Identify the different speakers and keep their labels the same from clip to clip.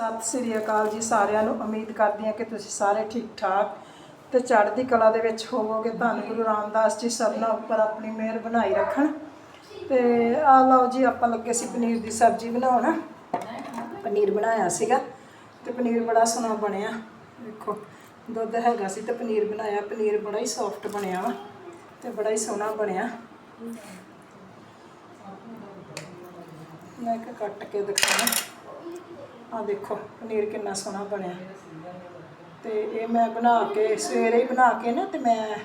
Speaker 1: ਸਤਿ ਸ੍ਰੀ ਅਕਾਲ ਜੀ ਸਾਰਿਆਂ ਨੂੰ। ਉਮੀਦ ਕਰਦੀ ਹਾਂ ਕਿ ਤੁਸੀਂ ਸਾਰੇ ਠੀਕ ਠਾਕ ਤੇ ਚੜ੍ਹਦੀ ਕਲਾ ਦੇ ਵਿੱਚ ਹੋਵੋਗੇ। ਧੰਨ ਗੁਰੂ ਰਾਮਦਾਸ ਜੀ ਸਭਨਾਂ ਉੱਪਰ ਆਪਣੀ ਮਿਹਰ ਬਣਾਈ ਰੱਖਣ। ਤੇ ਆ ਲਓ ਜੀ, ਆਪਾਂ ਲੱਗੇ ਸੀ ਪਨੀਰ ਦੀ ਸਬਜ਼ੀ ਬਣਾਉਣ। ਪਨੀਰ ਬਣਾਇਆ ਸੀਗਾ ਤੇ ਪਨੀਰ ਬੜਾ ਸੋਹਣਾ ਬਣਿਆ। ਦੇਖੋ ਦੁੱਧ ਹੈਗਾ ਸੀ ਤੇ ਪਨੀਰ ਬਣਾਇਆ। ਪਨੀਰ ਬੜਾ ਹੀ ਸੌਫਟ ਬਣਿਆ ਵਾ ਤੇ ਬੜਾ ਹੀ ਸੋਹਣਾ ਬਣਿਆ। ਮੈਂ ਇੱਕ ਕੱਟ ਕੇ ਦਿਖਾਵਾਂ। ਆ ਦੇਖੋ, ਪਨੀਰ ਕਿੰਨਾ ਸੋਹਣਾ ਬਣਿਆ। ਤੇ ਇਹ ਮੈਂ ਬਣਾ ਕੇ, ਸਵੇਰੇ ਹੀ ਬਣਾ ਕੇ ਨਾ, ਤੇ ਮੈਂ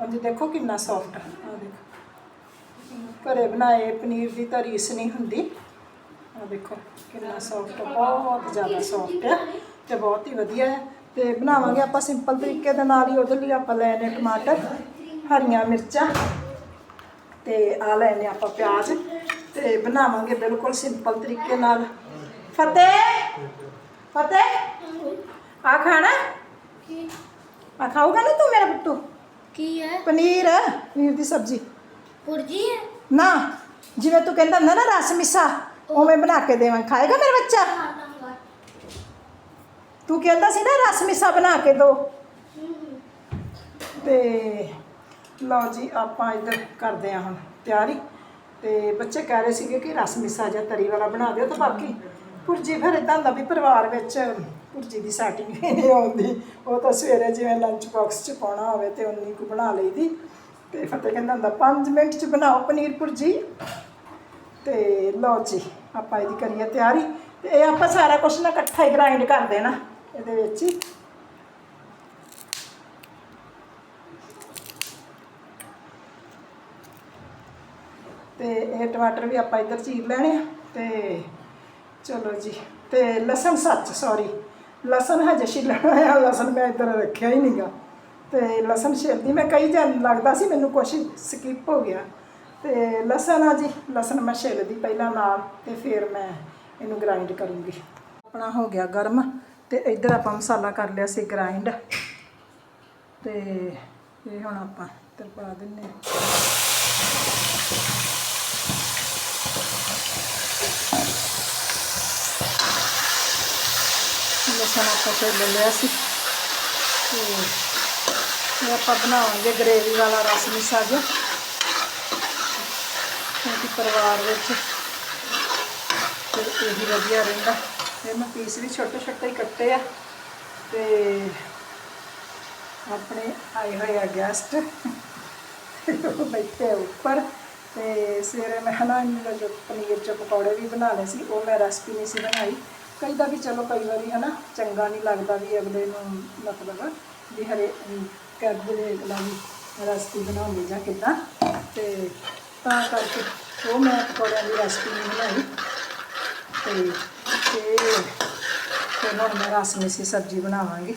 Speaker 1: ਉਂਝ ਦੇਖੋ ਕਿੰਨਾ ਸੌਫਟ ਆ। ਦੇਖੋ। ਘਰੇ ਬਣਾਏ ਪਨੀਰ ਦੀ ਤਰੀਸ ਨਹੀਂ ਹੁੰਦੀ। ਆ ਦੇਖੋ, ਕਿੰਨਾ ਸੌਫਟ ਬਹੁਤ ਜ਼ਿਆਦਾ ਸੌਫਟ ਹੈ ਤੇ ਬਹੁਤ ਹੀ ਵਧੀਆ ਹੈ ਤੇ ਬਣਾਵਾਂਗੇ ਆਪਾਂ ਸਿੰਪਲ ਤਰੀਕੇ ਦੇ ਨਾਲ ਹੀ, ਉਹਦੇ ਲਈ ਆਪਾਂ ਲੈਣੇ ਟਮਾਟਰ, ਹਰੀਆਂ ਮਿਰਚਾਂ ਤੇ ਆ ਲੈਣੇ ਆਪਾਂ ਪਿਆਜ਼। ਤੇ ਬਣਾਵਾਂਗੇ ਬਿਲਕੁਲ ਸਿੰਪਲ ਤਰੀਕੇ ਨਾਲ। ਫਤਿਹ! ਫਤਿਹ? ਆ ਖਾਣਾ? ਆ ਖਾਊਗਾ ਨਾ ਤੂੰ ਮੇਰਾ ਪੁੱਤੂ?
Speaker 2: ਕੀ ਹੈ?
Speaker 1: ਪਨੀਰ ਪਨੀਰ ਦੀ ਸਬਜ਼ੀ।
Speaker 2: ਪੁਰਜੀ ਹੈ?
Speaker 1: ਨਾ ਜਿਵੇਂ ਤੂੰ ਕਹਿੰਦਾ ਹੁੰਦਾ ਨਾ ਰਸ ਮਿੱਸਾ ਉਵੇਂ ਬਣਾ ਕੇ ਦੇਵਾਂ। ਖਾਏਗਾ ਮੇਰਾ ਬੱਚਾ? ਤੂੰ ਕਹਿੰਦਾ ਸੀ ਨਾ ਰਸ ਮਿੱਸਾ ਬਣਾ ਕੇ ਦੋ। ਤੇ ਲਓ ਜੀ ਆਪਾਂ ਇੱਧਰ ਕਰਦੇ ਹਾਂ ਹੁਣ ਤਿਆਰੀ। ਤੇ ਬੱਚੇ ਕਹਿ ਰਹੇ ਸੀਗੇ ਕਿ ਰਸ ਮਿੱਸਾ ਜਾਂ ਤਰੀ ਵਾਲਾ ਬਣਾ ਦਿਓ ਤਾਂ ਬਾਕੀ ਪੁਰਜੀ ਫਿਰ ਇਦਾਂ ਹੁੰਦਾ ਵੀ ਪਰਿਵਾਰ ਵਿੱਚ ਪੁਰਜੀ ਦੀ ਸੈਟਿੰਗ ਵੀ ਨਹੀਂ ਆਉਂਦੀ ਉਹ ਤਾਂ ਸਵੇਰੇ ਜਿਵੇਂ ਲੰਚ ਬਾਕਸ 'ਚ ਪਾਉਣਾ ਹੋਵੇ ਤੇ ਉਨੀ ਕੁ ਬਣਾ ਲਈਦੀ। ਤੇ ਫਤਿਹ ਕਹਿੰਦਾ ਹੁੰਦਾ 5 ਮਿੰਟ 'ਚ ਬਣਾਓ ਪਨੀਰ ਪੁਰਜੀ। ਤੇ ਲਓ ਜੀ, ਆਪਾਂ ਇਹਦੀ ਕਰੀਏ ਤਿਆਰੀ। ਤੇ ਇਹ ਆਪਾਂ ਸਾਰਾ ਕੁਝ ਨਾ ਇਕੱਠਾ ਹੀ ਗ੍ਰਾਈਂਡ ਕਰ ਦੇਣਾ ਇਹਦੇ ਵਿੱਚ ਹੀ। ਤੇ ਇਹ ਟਮਾਟਰ ਵੀ ਆਪਾਂ ਇੱਧਰ ਚੀਰ ਲੈਣੇ ਆ ਤੇ ਚਲੋ ਜੀ, ਤੇ ਲਸਣ ਸੱਚ ਸੌਰੀ ਲਸਣ ਹਜੇ ਛਿੱਲਣਾ ਆ ਲਸਣ ਮੈਂ ਇੱਧਰ ਰੱਖਿਆ ਹੀ ਨਹੀਂਗਾ ਤੇ ਲਸਣ ਛਿਲਦੀ, ਮੈਂ ਕਈ ਜਨ ਲੱਗਦਾ ਸੀ ਮੈਨੂੰ ਕੁਛ ਸਕਿਪ ਹੋ ਗਿਆ। ਤੇ ਲਸਣ ਆ ਜੀ, ਲਸਣ ਮੈਂ ਛਿੱਲਦੀ ਪਹਿਲਾਂ ਨਾਲ, ਤੇ ਫਿਰ ਮੈਂ ਇਹਨੂੰ ਗ੍ਰਾਈਂਡ ਕਰੂੰਗੀ। ਆਪਣਾ ਹੋ ਗਿਆ ਗਰਮ, ਤੇ ਇੱਧਰ ਆਪਾਂ ਮਸਾਲਾ ਕਰ ਲਿਆ ਸੀ ਗ੍ਰਾਈਂਡ ਤੇ ਇਹ ਹੁਣ ਆਪਾਂ ਇੱਧਰ ਪਾ ਦਿੰਨੇ ਆ। ਆਪਾਂ ਛਿੱਲ ਲਿਆ ਸੀ। ਤੇ ਇਹ ਆਪਾਂ ਬਣਾਵਾਂਗੇ ਗਰੇਵੀ ਵਾਲਾ ਰਸ ਮਿਸਾ ਜਿਹਾ ਕਿਉਂਕਿ ਪਰਿਵਾਰ ਵਿੱਚ ਫਿਰ ਇਹੀ ਵਧੀਆ ਰਹਿੰਦਾ। ਫਿਰ ਮੈਂ ਪੀਸ ਵੀ ਛੋਟੇ ਛੋਟੇ ਹੀ ਕੱਟੇ ਆ। ਤੇ ਆਪਣੇ ਆਏ ਹੋਏ ਆ ਗੈਸਟ ਉਹ ਬੈਠੇ ਉੱਪਰ। ਤੇ ਸਵੇਰੇ ਮੈਂ ਹਨਾ ਇਹਨਾਂ ਜੋ ਪਨੀਰ ਚ ਪਕੌੜੇ ਵੀ ਬਣਾ ਲਏ ਸੀ। ਉਹ ਮੈਂ ਰੈਸਪੀ ਨਹੀਂ ਸੀ ਬਣਾਈ। ਕਈ ਦਾ ਵੀ ਚਲੋ ਕਈ ਵਾਰੀ ਹਨਾ ਚੰਗਾ ਨਹੀਂ ਲੱਗਦਾ ਵੀ ਅਗਲੇ ਨੂੰ ਮਤਲਬ ਵੀ ਹਰੇ ਕਰਦੇ ਦੇ ਅਗਲਾ ਵੀ ਰੈਸਪੀ ਬਣਾਉਂਦੇ ਜਾਂ ਕਿੱਦਾਂ। ਤੇ ਤਾਂ ਕਰਕੇ ਉਹ ਮੈਂ ਪਕੌੜਿਆਂ ਦੀ ਰੈਸਪੀ ਨਹੀਂ ਬਣਾਈ। ਤੇ ਤੇ ਫਿਰ ਹੁਣ ਮੈਂ ਰਸ ਮਿੱਸੀ ਸਬਜ਼ੀ ਬਣਾਵਾਂਗੀ।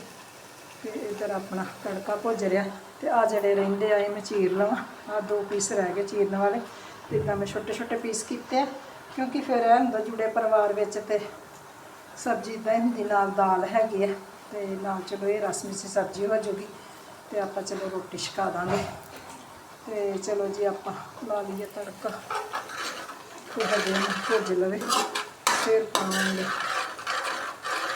Speaker 1: ਤੇ ਇੱਧਰ ਆਪਣਾ ਤੜਕਾ ਭੁੱਜ ਰਿਹਾ। ਤੇ ਆ ਜਿਹੜੇ ਰਹਿੰਦੇ ਆ, ਇਹ ਮੈਂ ਚੀਰ ਲਵਾਂ। ਆ ਦੋ ਪੀਸ ਰਹਿ ਗਏ ਚੀਰਨ ਵਾਲੇ। ਤੇ ਇਦਾਂ ਮੈਂ ਛੋਟੇ ਛੋਟੇ ਪੀਸ ਕੀਤੇ ਆ। ਕਿਉਂਕਿ ਫਿਰ ਇਹ ਹੁੰਦਾ ਜੁੜੇ ਪਰਿਵਾਰ ਵਿੱਚ ਤੇ ਸਬਜ਼ੀ ਇਦਾਂ ਹੁੰਦੀ ਨਾਲ ਦਾਲ ਹੈਗੀ ਹੈ ਤੇ ਨਾਲ ਚਲੋ ਇਹ ਰਸ ਮਿੱਸੀ ਸਬਜ਼ੀ ਹੋ ਜੂਗੀ ਤੇ ਆਪਾਂ ਚਲੋ ਰੋਟੀ ਛਕਾ ਦਾਂਗੇ। ਤੇ ਚਲੋ ਜੀ ਆਪਾਂ ਲਾ ਲਈਏ ਤੜਕਾ। ਤੇ ਹਜੇ ਇਹਨੂੰ ਭੁੱਜ ਲਵੇ। ਫਿਰ ਪਾਵਾਂਗੇ।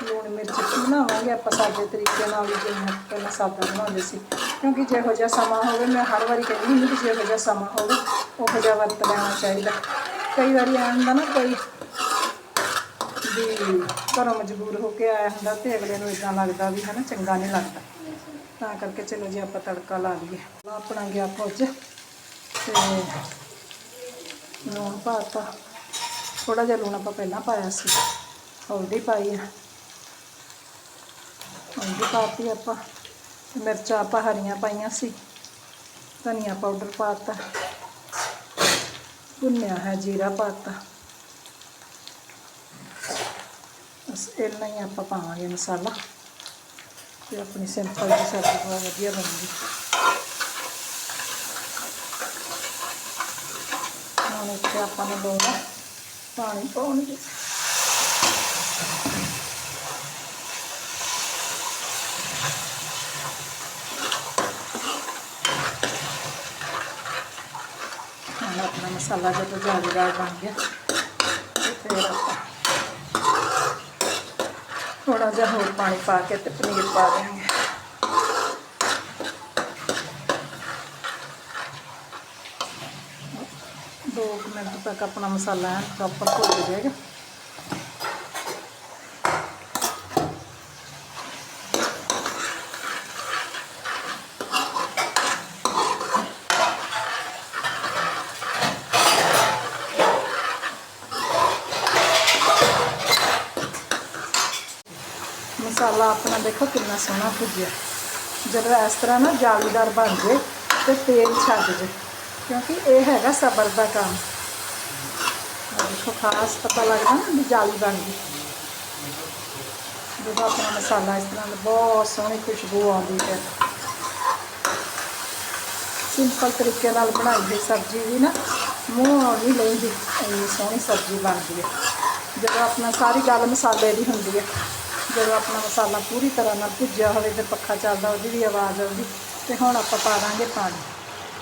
Speaker 1: ਲੂਣ ਮਿਰਚ ਬਣਾਵਾਂਗੇ ਆਪਾਂ ਸਾਡੇ ਤਰੀਕੇ ਨਾਲ ਹੀ, ਜਿਵੇਂ ਪਹਿਲਾਂ ਸਾਦਾ ਬਣਾਉਂਦੇ ਸੀ। ਕਿਉਂਕਿ ਜਿਹੋ ਜਿਹਾ ਸਮਾਂ ਹੋਵੇ, ਮੈਂ ਹਰ ਵਾਰੀ ਕਹਿੰਦੀ ਹੁੰਦੀ ਕਿ ਜਿਹੋ ਜਿਹਾ ਸਮਾਂ ਹੋਵੇ, ਉਹੋ ਜਿਹਾ ਵਰਤ ਲੈਣਾ ਚਾਹੀਦਾ। ਕਈ ਵਾਰੀ ਐਂ ਹੁੰਦਾ ਨਾ, ਕੋਈ ਵੀ ਘਰੋਂ ਮਜਬੂਰ ਹੋ ਕੇ ਆਇਆ ਹੁੰਦਾ ਤੇ ਅਗਲੇ ਨੂੰ ਇਦਾਂ ਲੱਗਦਾ ਵੀ ਹਨਾ ਚੰਗਾ ਨਹੀਂ ਲੱਗਦਾ। ਤਾਂ ਕਰਕੇ ਚਲੋ ਜੀ ਆਪਾਂ ਤੜਕਾ ਲਾ ਲਈਏ। ਆਪਣਾ ਗਿਆ ਭੁੱਜ ਤੇ ਲੂਣ ਪਾਤਾ। ਥੋੜਾ ਜਿਹਾ ਲੂਣ ਆਪਾਂ ਪਹਿਲਾਂ ਪਾਇਆ ਸੀ। ਹਲਦੀ ਪਾਈ ਆ। ਹਲਦੀ ਪਾਤੀ ਆਪਾਂ। ਮਿਰਚਾਂ ਆਪਾਂ ਹਰੀਆਂ ਪਾਈਆਂ ਸੀ। ਧਨੀਆ ਪਾਊਡਰ ਪਾਤਾ। ਭੁੰਨਿਆ ਹੈ ਜੀਰਾ ਪਾਤਾ। ਬਸ ਇੰਨਾ ਹੀ ਆਪਾਂ ਪਾਵਾਂਗੇ ਮਸਾਲਾ ਤੇ ਆਪਣੀ ਸਿੰਪਲ ਜਿਹੀ ਸਬਜ਼ੀ ਬਹੁਤ ਵਧੀਆ ਬਣੂਗੀ। ਹੁਣ ਇੱਥੇ ਆਪਾਂ ਨੂੰ ਲੋੜ ਪਾਣੀ ਪਾਉਣਗੇ। ਹੁਣ ਆਪਣਾ ਮਸਾਲਾ ਜਦੋਂ ਜਾਲੀਦਾਰ ਬਣ ਗਿਆ ਤੇ ਫਿਰ ਆਪਾਂ ਥੋੜਾ ਜਿਹਾ ਹੋਰ ਪਾਣੀ ਪਾ ਕੇ ਤੇ ਪਨੀਰ ਪਾ ਦੇਵਾਂਗੇ ਦੋ ਕੁ ਮਿੰਟ ਤੱਕ ਆਪਣਾ ਮਸਾਲਾ ਪ੍ਰੋਪਰ ਭੁੱਜ ਜਾਏਗਾ ਮਸਾਲਾ ਆਪਣਾ ਦੇਖੋ ਕਿੰਨਾ ਸੋਹਣਾ ਭੁੱਜਿਆ। ਜਦੋਂ ਇਸ ਤਰ੍ਹਾਂ ਨਾ ਜਾਲੀਦਾਰ ਬਣ ਜੇ ਤੇ ਤੇਲ ਛੱਡ ਜੇ, ਕਿਉਂਕਿ ਇਹ ਹੈਗਾ ਸਬਰ ਦਾ ਕੰਮ। ਦੇਖੋ ਖਾਸ ਪਤਾ ਲੱਗਦਾ ਨਾ ਵੀ ਜਾਲੀ ਬਣ ਗਈ। ਜਦੋਂ ਆਪਣਾ ਮਸਾਲਾ ਇਸ ਤਰ੍ਹਾਂ ਦਾ ਬਹੁਤ ਸੋਹਣੀ ਖੁਸ਼ਬੂ ਆਉਂਦੀ ਹੈ। ਸਿੰਪਲ ਤਰੀਕੇ ਨਾਲ ਬਣਾਈ ਗਈ ਸਬਜ਼ੀ ਵੀ ਨਾ ਮੂੰਹ ਵੀ ਲੈਂਦੀ, ਇੰਨੀ ਸੋਹਣੀ ਸਬਜ਼ੀ ਬਣਦੀ ਹੈ। ਜਦੋਂ ਆਪਣਾ ਸਾਰੀ ਗੱਲ ਮਸਾਲੇ ਦੀ ਹੁੰਦੀ ਹੈ। ਜਦੋਂ ਆਪਣਾ ਮਸਾਲਾ ਪੂਰੀ ਤਰ੍ਹਾਂ ਨਾਲ ਭੁੱਜਿਆ ਹੋਵੇ ਤੇ ਪੱਖਾ ਚੱਲਦਾ, ਉਹਦੀ ਵੀ ਆਵਾਜ਼ ਆਉਂਦੀ ਤੇ ਹੁਣ ਆਪਾਂ ਪਾ ਦਾਂਗੇ ਪਾਣੀ।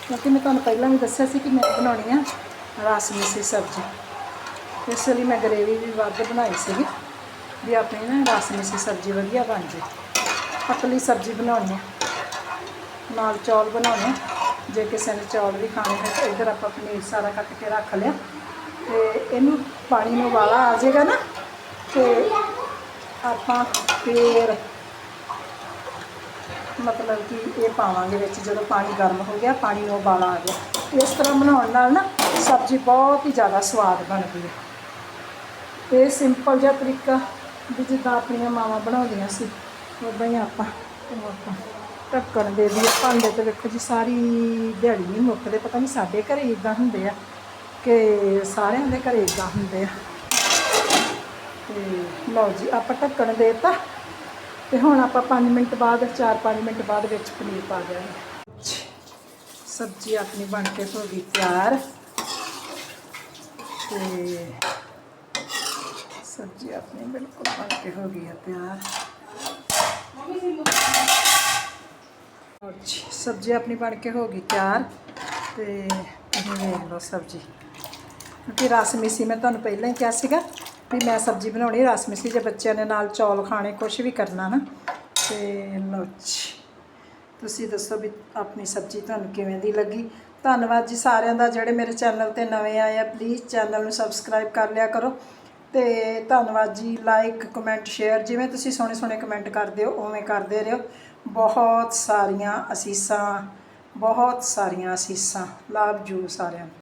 Speaker 1: ਕਿਉਂਕਿ ਮੈਂ ਤੁਹਾਨੂੰ ਪਹਿਲਾਂ ਵੀ ਦੱਸਿਆ ਸੀ ਕਿ ਮੈਂ ਬਣਾਉਣੀ ਆ ਰਸ ਮਿੱਸੀ ਸਬਜ਼ੀ। ਇਸ ਲਈ ਮੈਂ ਗਰੇਵੀ ਵੀ ਵੱਧ ਬਣਾਈ ਸੀਗੀ ਵੀ ਆਪਣੀ ਨਾ ਰਸ ਮਿੱਸੀ ਸਬਜ਼ੀ ਵਧੀਆ ਬਣ ਜੇ। ਪਤਲੀ ਸਬਜ਼ੀ ਬਣਾਉਣੀ ਆ। ਨਾਲ ਚੌਲ ਬਣਾਉਣੇ ਜੇ ਕਿਸੇ ਨੇ ਚੌਲ ਵੀ ਖਾਣੇ ਹੈ ਤਾਂ ਇੱਧਰ ਆਪਾਂ ਪਨੀਰ ਸਾਰਾ ਕੱਟ ਕੇ ਰੱਖ ਲਿਆ। ਤੇ ਇਹਨੂੰ ਪਾਣੀ ਨੂੰ ਉਬਾਲਾ ਆ ਜਾਏਗਾ ਨਾ, ਤੇ ਆਪਾਂ ਫੇਰ ਮਤਲਬ ਕਿ ਇਹ ਪਾਵਾਂਗੇ ਵਿੱਚ, ਜਦੋਂ ਪਾਣੀ ਗਰਮ ਹੋ ਗਿਆ, ਪਾਣੀ ਨੂੰ ਉਬਾਲਾ ਆ ਗਿਆ। ਇਸ ਤਰ੍ਹਾਂ ਬਣਾਉਣ ਨਾਲ ਨਾ ਸਬਜ਼ੀ ਬਹੁਤ ਹੀ ਜ਼ਿਆਦਾ ਸਵਾਦ ਬਣਦੀ ਹੈ। ਇਹ ਸਿੰਪਲ ਜਿਹਾ ਤਰੀਕਾ ਵੀ ਜਿੱਦਾਂ ਆਪਣੀਆਂ ਮਾਵਾਂ ਬਣਾਉਂਦੀਆਂ ਸੀ ਉਦਾਂ ਹੀ ਆਪਾਂ, ਉਹ ਆਪਾਂ ਢੱਕਣ ਦੇ ਵੀ ਭਾਂਡੇ ਤੇ ਵੇਖੋ ਜੀ, ਸਾਰੀ ਦਿਹਾੜੀ ਨਹੀਂ ਮੁੱਕਦੇ। ਪਤਾ ਨਹੀਂ ਸਾਡੇ ਘਰੇ ਇਦਾਂ ਹੁੰਦੇ ਆ ਕਿ ਸਾਰਿਆਂ ਦੇ ਘਰੇ ਇਦਾਂ ਹੁੰਦੇ ਆ। ਤੇ ਲਓ ਜੀ, ਆਪਾਂ ਢੱਕਣ ਦੇਤਾ। ਤੇ ਹੁਣ ਆਪਾਂ 5 ਮਿੰਟ ਬਾਅਦ 4-5 ਮਿੰਟ ਬਾਅਦ ਵਿੱਚ ਪਨੀਰ ਪਾ ਦਿਆਂਗੇ। ਸਬਜ਼ੀ ਆਪਣੀ ਬਣ ਕੇ ਹੋ ਗਈ ਤਿਆਰ। ਤੇ ਸਬਜ਼ੀ ਆਪਣੀ ਬਿਲਕੁਲ ਬਣ ਕੇ ਹੋ ਗਈ ਹੈ ਤਿਆਰ। ਲਓ ਸਬਜ਼ੀ ਆਪਣੀ ਬਣ ਕੇ ਹੋ ਗਈ ਤਿਆਰ। ਤੇ ਤੁਸੀਂ ਵੇਖ ਲਓ ਸਬਜ਼ੀ। ਕਿਉਂਕਿ ਰਸ ਮਿੱਸੀ ਮੈਂ ਤੁਹਾਨੂੰ ਪਹਿਲਾਂ ਹੀ ਕਿਹਾ ਸੀਗਾ। ਵੀ ਮੈਂ ਸਬਜ਼ੀ ਬਣਾਉਣੀ ਰਸ ਮਿੱਸੀ ਜੇ ਬੱਚਿਆਂ ਨੇ ਨਾਲ ਚੌਲ ਖਾਣੇ ਕੁਝ ਵੀ ਕਰਨਾ ਨਾ ਤੇ ਲਓ ਤੁਸੀਂ ਦੱਸੋ ਵੀ ਆਪਣੀ ਸਬਜ਼ੀ ਤੁਹਾਨੂੰ ਕਿਵੇਂ ਦੀ ਲੱਗੀ। ਧੰਨਵਾਦ ਜੀ ਸਾਰਿਆਂ ਦਾ, ਜਿਹੜੇ ਮੇਰੇ ਚੈਨਲ ਤੇ ਨਵੇਂ ਆਏ ਆ ਪਲੀਜ਼ ਚੈਨਲ ਨੂੰ ਸਬਸਕ੍ਰਾਈਬ ਕਰ ਲਿਆ ਕਰੋ। ਤੇ ਧੰਨਵਾਦ ਜੀ ਲਾਈਕ ਕਮੈਂਟ ਸ਼ੇਅਰ ਜਿਵੇਂ ਤੁਸੀਂ ਸੋਹਣੇ ਸੋਹਣੇ ਕਮੈਂਟ ਕਰਦੇ ਹੋ, ਉਵੇਂ ਕਰਦੇ ਰਹੋ। ਬਹੁਤ ਸਾਰੀਆਂ ਅਸੀਸਾਂ, ਬਹੁਤ ਸਾਰੀਆਂ ਅਸੀਸਾਂ। ਲਾਭ ਜੂ ਸਾਰਿਆਂ ਨੂੰ।